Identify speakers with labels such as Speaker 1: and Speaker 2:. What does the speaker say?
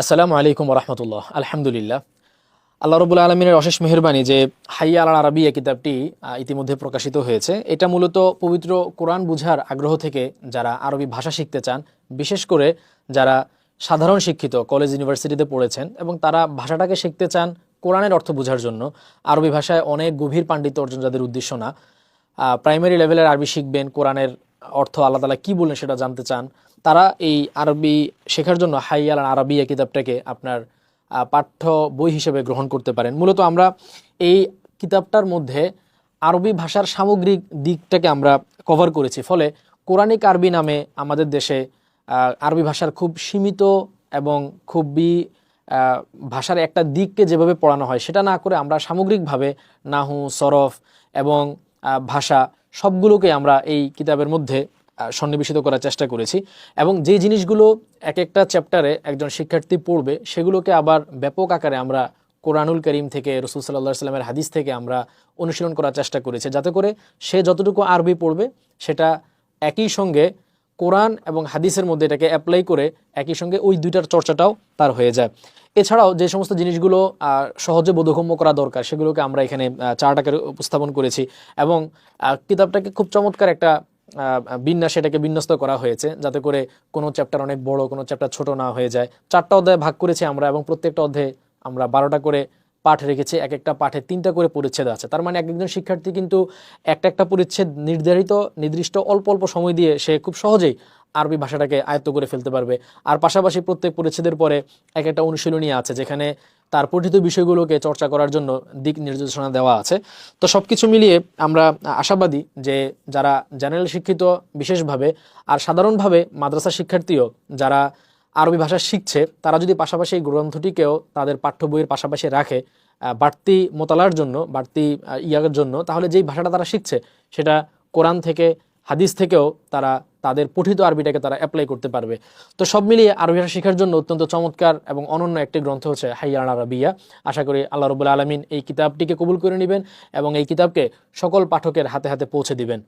Speaker 1: আসসালামু আলাইকুম রহমতুল্লাহ। আলহামদুলিল্লাহ। আল্লাহ রবুল আলমিনের অশেষ মেহরবানি যে হাইয়া আল আরবিয়া কিতাবটি ইতিমধ্যে প্রকাশিত হয়েছে, এটা মূলত পবিত্র কোরআন বুঝার আগ্রহ থেকে যারা আরবি ভাষা শিখতে চান, বিশেষ করে যারা সাধারণ শিক্ষিত, কলেজ, ইউনিভার্সিটিতে পড়েছেন এবং তারা ভাষাটাকে শিখতে চান কোরআনের অর্থ বোঝার জন্য, আরবি ভাষায় অনেক গভীর পাণ্ডিত্য অর্জন যাদের উদ্দেশ্য না প্রাইমারি লেভেলের আরবি শিখবেন, কোরআনের অর্থ আল্লাহ তালা কী বললেন সেটা জানতে চান তারা এই আরবি শেখার জন্য হাইয়াল আরবিয়া কিতাবটাকে আপনার পাঠ্য বই হিসেবে গ্রহণ করতে পারেন। মূলত আমরা এই কিতাবটার মধ্যে আরবি ভাষার সামগ্রিক দিকটাকে আমরা কভার করেছি। ফলে কোরআনিক আরবি নামে আমাদের দেশে আরবি ভাষার খুব সীমিত এবং খুবই ভাষার একটা দিককে যেভাবে পড়ানো হয় সেটা না করে আমরা সামগ্রিকভাবে নাহু, সরফ এবং ভাষা সবগুলোকে আমরা এই কিতাবের মধ্যে সন্নিবেশিত করার চেষ্টা করেছি এবং যে জিনিসগুলো এক একটা চ্যাপ্টারে একজন শিক্ষার্থী পড়বে, সেগুলোকে আবার ব্যাপক আকারে আমরা কোরআনুল করিম থেকে, রসুল সাল্লাহ সাল্লামের হাদিস থেকে আমরা অনুশীলন করার চেষ্টা করেছি। যাতে করে সে যতটুকু আরবি পড়বে, সেটা একই সঙ্গে কোরআন এবং হাদিসের মধ্যে এটাকে অ্যাপ্লাই করে একই সঙ্গে ওই দুইটার চর্চাটাও তার হয়ে যায়। এছাড়াও যে সমস্ত জিনিসগুলো সহজে বোধগম্য করা দরকার, সেগুলোকে আমরা এখানে চার্ট আকারে উপস্থাপন করেছি এবং কিতাবটাকে খুব চমৎকার একটা বিন্যাস এটাকে বিন্যস্ত করা হয়েছে, যাতে করে কোনো চ্যাপ্টার অনেক বড়, কোনো চ্যাপ্টার ছোট না হয়ে যায়। চারটা অধ্যায়ে ভাগ করেছি আমরা এবং প্রত্যেকটা অধ্যায়ে আমরা বারোটা করে পাঠ রেখেছি, এক একটা পাঠে তিনটা করে পরিচ্ছেদ আছে। তার মানে এক একজন শিক্ষার্থী কিন্তু একটা একটা পরিচ্ছেদ নির্ধারিত, নির্দিষ্ট অল্প অল্প সময় দিয়ে সে খুব সহজেই আরবি ভাষাটাকে আয়ত্ত করে ফেলতে পারবে। আর পাশাপাশি প্রত্যেক পরিচ্ছেদের পরে এক একটা অনুশীলনী আছে, যেখানে তার পঠিত বিষয়গুলোকে চর্চা করার জন্য দিক নির্দেশনা দেওয়া আছে। তো সব কিছু মিলিয়ে আমরা আশাবাদী যে যারা জেনারেল শিক্ষিত বিশেষভাবে আর সাধারণভাবে মাদ্রাসা শিক্ষার্থীও যারা আরবি ভাষা শিখছে, তারা যদি পাশাপাশি এই গ্রন্থটিকেও তাদের পাঠ্য বইয়ের পাশাপাশি রাখে বাড়তি মোতালার জন্য, বাড়তি ইয়ার জন্য, তাহলে যেই ভাষাটা তারা শিখছে, সেটা কোরআন থেকে হাদিস থেকেও তারা তাদের পঠিত আরবিটাকে তারা অ্যাপ্লাই করতে পারবে। তো সব মিলিয়ে আরবি ভাষা শেখার জন্য অত্যন্ত চমৎকার এবং অনন্য একটি গ্রন্থ হচ্ছে হাইয়ান আরবিয়া। আশা করি আল্লাহ রবুল্লা আলমিন এই কিতাবটিকে কবুল করে নেবেন এবং এই কিতাবকে সকল পাঠকের হাতে হাতে পৌঁছে দিবেন।